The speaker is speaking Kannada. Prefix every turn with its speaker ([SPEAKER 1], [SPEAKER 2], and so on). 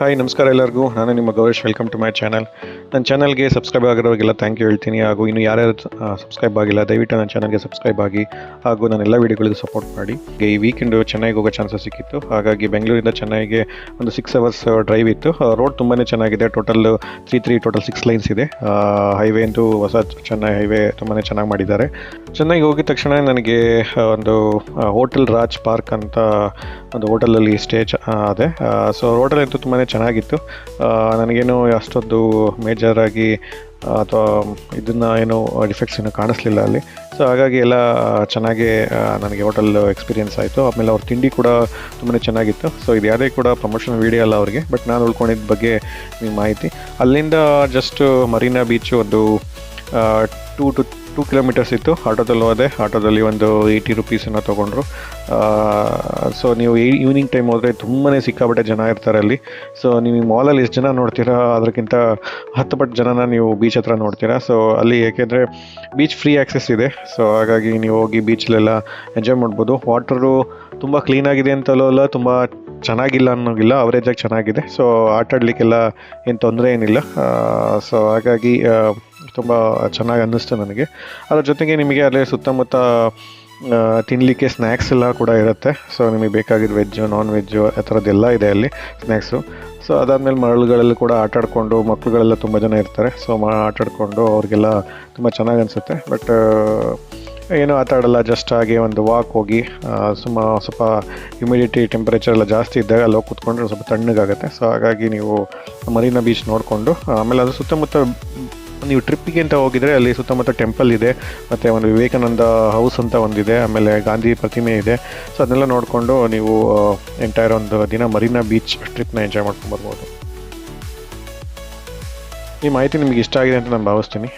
[SPEAKER 1] ಹಾಯ್ ನಮಸ್ಕಾರ ಎಲ್ಲರಿಗೂ. ನಾನು ನಿಮ್ಮ Gowrish. Welcome to my channel ನನ್ನ ಚಾನಲ್ಗೆ ಸಬ್ಸ್ಕ್ರೈಬ್ ಆಗಿರೋರಿಗೆಲ್ಲ ಥ್ಯಾಂಕ್ ಯು ಹೇಳ್ತೀನಿ. ಹಾಗೂ ಇನ್ನು ಯಾರ್ಯಾರು ಸಬ್ಸ್ಕ್ರೈಬ್ ಆಗಿಲ್ಲ, ದಯವಿಟ್ಟು ನನ್ನ ಚಾನಲ್ಗೆ ಸಬ್ಸ್ಕ್ರೈಬ್ ಆಗಿ ಹಾಗೂ ನನ್ನ ಎಲ್ಲ ವೀಡಿಯೋಗಳಿಗೂ ಸಪೋರ್ಟ್ ಮಾಡಿ. ಈ ವೀಕೆಂಡು ಚೆನ್ನೈಗೆ ಹೋಗೋ ಚಾನ್ಸಸ್ ಸಿಕ್ಕಿತ್ತು. ಹಾಗಾಗಿ ಬೆಂಗಳೂರಿಂದ ಚೆನ್ನೈಗೆ ಒಂದು ಸಿಕ್ಸ್ ಅವರ್ಸ್ ಡ್ರೈವ್ ಇತ್ತು. ರೋಡ್ ತುಂಬಾ ಚೆನ್ನಾಗಿದೆ. Total three three total six lines ಇದೆ. ಹೈವೇ ಅಂತೂ ಹೊಸ ಚೆನ್ನೈ ಹೈವೇ ತುಂಬಾ ಚೆನ್ನಾಗಿ ಮಾಡಿದ್ದಾರೆ. ಚೆನ್ನೈಗೆ ಹೋಗಿದ ತಕ್ಷಣ ನನಗೆ ಒಂದು ಹೋಟೆಲ್ ರಾಜ್ ಪಾರ್ಕ್ ಅಂತ ಒಂದು ಹೋಟೆಲಲ್ಲಿ ಸ್ಟೇ ಅದೇ. ಸೊ ಹೋಟೆಲ್ ಅಂತೂ ತುಂಬಾ ಚೆನ್ನಾಗಿತ್ತು. ನನಗೇನು ಅಷ್ಟೊಂದು ಮೇಜರಾಗಿ ಅಥವಾ ಇದನ್ನು ಏನು ಡಿಫೆಕ್ಟ್ಸ್ ಏನು ಕಾಣಿಸ್ಲಿಲ್ಲ ಅಲ್ಲಿ. ಸೊ ಹಾಗಾಗಿ ಎಲ್ಲ ಚೆನ್ನಾಗಿ ನನಗೆ ಹೋಟೆಲ್ ಎಕ್ಸ್ಪೀರಿಯೆನ್ಸ್ ಆಯಿತು. ಆಮೇಲೆ ಅವ್ರ ತಿಂಡಿ ಕೂಡ ತುಂಬಾ ಚೆನ್ನಾಗಿತ್ತು. ಸೊ ಇದು ಯಾವುದೇ ಕೂಡ ಪ್ರಮೋಷನ್ ವೀಡಿಯೋ ಅಲ್ಲ ಅವ್ರಿಗೆ. ಬಟ್ ನಾನು ಉಳ್ಕೊಂಡಿದ್ದ ಬಗ್ಗೆ ನಿಮ್ಮ ಮಾಹಿತಿ. ಅಲ್ಲಿಂದ ಜಸ್ಟ್ ಮರೀನಾ ಬೀಚು ಒಂದು ಟೂ ಟು ಟೂ ಕಿಲೋಮೀಟರ್ಸ್ ಇತ್ತು. ಆಟೋದಲ್ಲಿ ಹೋದೆ ಆಟೋದಲ್ಲಿ ಒಂದು ಏಯ್ಟಿ ರುಪೀಸನ್ನು ತೊಗೊಂಡ್ರು. ಸೊ ನೀವು ಈವ್ನಿಂಗ್ ಟೈಮ್ ಹೋದರೆ ತುಂಬಾ ಸಿಕ್ಕಾಪಟ್ಟೆ ಜನ ಇರ್ತಾರೆ ಅಲ್ಲಿ. ಸೊ ನೀವು ಮಾಲಲ್ಲಿ ಎಷ್ಟು ಜನ ನೋಡ್ತೀರಾ? ಅದಕ್ಕಿಂತ ಹತ್ತು ಪಟ್ಟು ಜನನ ನೀವು ಬೀಚ್ ಹತ್ರ ನೋಡ್ತೀರಾ? ಸೊ ಅಲ್ಲಿ ಏಕೆಂದರೆ ಬೀಚ್ ಫ್ರೀ ಆ್ಯಕ್ಸೆಸ್ ಇದೆ. ಸೊ ಹಾಗಾಗಿ ನೀವು ಹೋಗಿ ಬೀಚಲ್ಲೆಲ್ಲ ಎಂಜಾಯ್ ಮಾಡ್ಬೋದು. ವಾಟರು ತುಂಬ ಕ್ಲೀನಾಗಿದೆ ಅಂತಲೂ ಅಲ್ಲ, ತುಂಬ ಚೆನ್ನಾಗಿಲ್ಲ ಅನ್ನೋಗಿಲ್ಲ ಅವರೇಜಾಗಿ ಚೆನ್ನಾಗಿದೆ. ಸೊ ಆಟಾಡಲಿಕ್ಕೆಲ್ಲ ಏನು ತೊಂದರೆ ಏನಿಲ್ಲ. ಸೊ ಹಾಗಾಗಿ ತುಂಬ ಚೆನ್ನಾಗಿ ಅನ್ನಿಸ್ತು ನನಗೆ. ಅದ್ರ ಜೊತೆಗೆ ನಿಮಗೆ ಅಲ್ಲೇ ಸುತ್ತಮುತ್ತ ತಿನ್ನಲಿಕ್ಕೆ ಸ್ನ್ಯಾಕ್ಸ್ ಎಲ್ಲ ಕೂಡ ಇರುತ್ತೆ. ಸೊ ನಿಮಗೆ ಬೇಕಾಗಿದ್ದು ವೆಜ್ಜು ನಾನ್ ವೆಜ್ಜು ಆ ಥರದ್ದೆಲ್ಲ ಇದೆ ಅಲ್ಲಿ ಸ್ನ್ಯಾಕ್ಸು ಸೊ ಅದಾದಮೇಲೆ ಮರಳುಗಳಲ್ಲಿ ಕೂಡ ಆಟಾಡಿಕೊಂಡು ಮಕ್ಕಳುಗಳೆಲ್ಲ ತುಂಬ ಜನ ಇರ್ತಾರೆ. ಸೊ ಮಾ ಆಟಾಡಿಕೊಂಡು ಅವ್ರಿಗೆಲ್ಲ ತುಂಬ ಚೆನ್ನಾಗಿ ಅನಿಸುತ್ತೆ. ಬಟ್ ಏನೂ ಆಟ ಜಸ್ಟ್ ಹಾಗೆ ಒಂದು ವಾಕ್ ಹೋಗಿ ಸುಮ್ಮ ಸ್ವಲ್ಪ ಹ್ಯುಮಿಡಿಟಿ ಟೆಂಪರೇಚರ್ ಎಲ್ಲ ಜಾಸ್ತಿ ಇದ್ದಾಗ ಅಲ್ಲಿ ಹೋಗಿ ಕೂತ್ಕೊಂಡ್ರೆ ಸ್ವಲ್ಪ ತಣ್ಣಗಾಗುತ್ತೆ. ಸೊ ಹಾಗಾಗಿ ನೀವು ಮರೀನಾ ಬೀಚ್ ನೋಡಿಕೊಂಡು, ಆಮೇಲೆ ಅದು ಸುತ್ತಮುತ್ತ ನೀವು ಟ್ರಿಪ್ಪಿಗೆ ಅಂತ ಹೋಗಿದರೆ ಅಲ್ಲಿ ಸುತ್ತಮುತ್ತ ಟೆಂಪಲ್ ಇದೆ, ಮತ್ತು ಒಂದು ವಿವೇಕಾನಂದ ಹೌಸ್ ಅಂತ ಒಂದಿದೆ, ಆಮೇಲೆ ಗಾಂಧಿ ಪ್ರತಿಮೆ ಇದೆ. ಸೊ ಅದನ್ನೆಲ್ಲ ನೋಡಿಕೊಂಡು ನೀವು ಎಂಟೈರ್ ಒಂದು ದಿನ ಮರೀನಾ ಬೀಚ್ ಟ್ರಿಪ್ನ ಎಂಜಾಯ್ ಮಾಡ್ಕೊಂಡು ಬರ್ಬೋದು. ಈ ಮಾಹಿತಿ ನಿಮಗೆ ಇಷ್ಟ ಆಗಿದೆ ಅಂತ ನಾನು ಭಾವಿಸ್ತೀನಿ.